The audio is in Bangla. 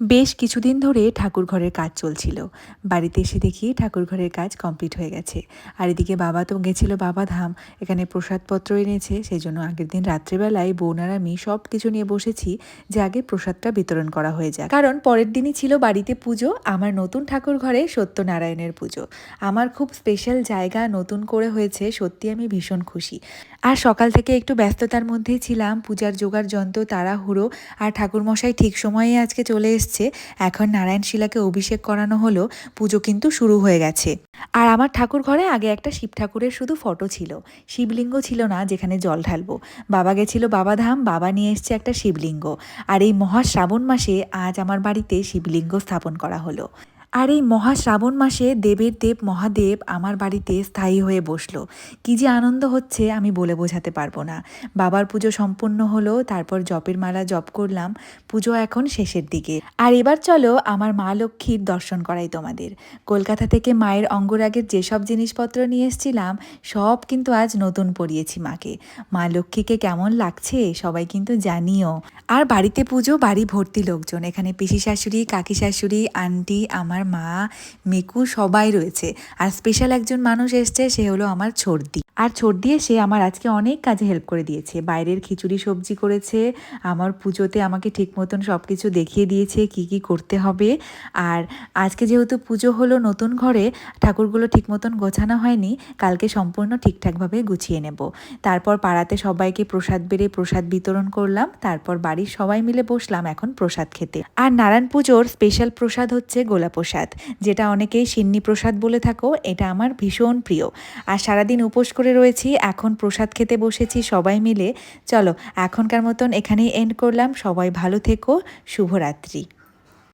বেশ কিছুদিন ধরে ঠাকুর ঘরের কাজ চলছিল। বাড়িতে এসে দেখি ঠাকুর ঘরের কাজ কমপ্লিট হয়ে গেছে। আর এদিকে বাবা তো গেছিল বাবা ধাম এখানে প্রসাদপত্র এনেছে সেই জন্য আগের দিন রাত্রেবেলায় বোন আর আমি সব কিছু নিয়ে বসেছি যে আগে প্রসাদটা বিতরণ করা হয়ে যায় কারণ পরের দিনই ছিল বাড়িতে পুজো, আমার নতুন ঠাকুর ঘরে সত্যনারায়ণের পুজো। আমার খুব স্পেশাল জায়গা নতুন করে হয়েছে সত্যি আমি ভীষণ খুশি। আর সকাল থেকে একটু ব্যস্ততার মধ্যেই ছিলাম, পূজার জোগাড় যন্ত্র, তাড়াহুড়ো, আর ঠাকুরমশাই ঠিক সময়ে আজকে চলে এসছে এখন নারায়ণ শিলাকে অভিষেক করানো হলো, পুজো কিন্তু শুরু হয়ে গেছে। আর আমার ঠাকুর ঘরে আগে একটা শিব ঠাকুরের শুধু ফটো ছিল। শিবলিঙ্গ ছিল না যেখানে জল ঢালবো। বাবা গেছিল বাবাধাম বাবা নিয়ে এসছে একটা শিবলিঙ্গ। আর এই মহা শ্রাবণ মাসে আজ আমার বাড়িতে শিবলিঙ্গ স্থাপন করা হলো। আর এই মহা শ্রাবণ মাসে দেবের দেব মহাদেব আমার বাড়িতে স্থায়ী হয়ে বসল। কি যে আনন্দ হচ্ছে আমি বলে বোঝাতে পারব না। বাবার পুজো সম্পূর্ণ হলো, তারপর জপের মালা জপ করলাম, পুজো এখন শেষের দিকে। আর এবার চলো আমার মা লক্ষ্মীর দর্শন করাই তোমাদের। কলকাতা থেকে মায়ের অঙ্গরাগের যেসব জিনিসপত্র নিয়ে এসেছিলাম, সব কিন্তু আজ নতুন পরিয়েছি মাকে। মা লক্ষ্মীকে কেমন লাগছে সবাই কিন্তু জানিও। আর বাড়িতে পুজো, বাড়ি ভর্তি লোকজন, এখানে পিসি শাশুড়ি কাকি শাশুড়ি আন্টি, আমার মা মিকু সবাই রয়েছে। আর স্পেশাল একজন মানুষ এসছে সে হলো আমার ছর্দি। আর ছোট দিয়ে এসে আমার আজকে অনেক কাজে হেল্প করে দিয়েছে। বাইরের খিচুড়ি সবজি করেছে, আমার পুজোতে আমাকে ঠিক মতন সব কিছু দেখিয়ে দিয়েছে, কি কি করতে হবে। আর আজকে যেহেতু পুজো হলো নতুন ঘরে, ঠাকুরগুলো ঠিক মতন গোছানো হয়নি, কালকে সম্পূর্ণ ঠিকঠাকভাবে গুছিয়ে নেব। তারপর পাড়াতে সবাইকে প্রসাদ বেড়ে প্রসাদ বিতরণ করলাম, তারপর বাড়ির সবাই মিলে বসলাম এখন প্রসাদ খেতে। আর নারায়ণ পুজোর স্পেশাল প্রসাদ হচ্ছে গোলা প্রসাদ, যেটা অনেকেই সিন্নি প্রসাদ বলে থাকো, এটা আমার ভীষণ প্রিয়। আর সারাদিন উপোস করে রয়েছি, এখন প্রসাদ খেতে বসেছি সবাই মিলে। চলো, এখনকার মতন এখানেই এন্ড করলাম। সবাই ভালো থেকো, শুভরাত্রি।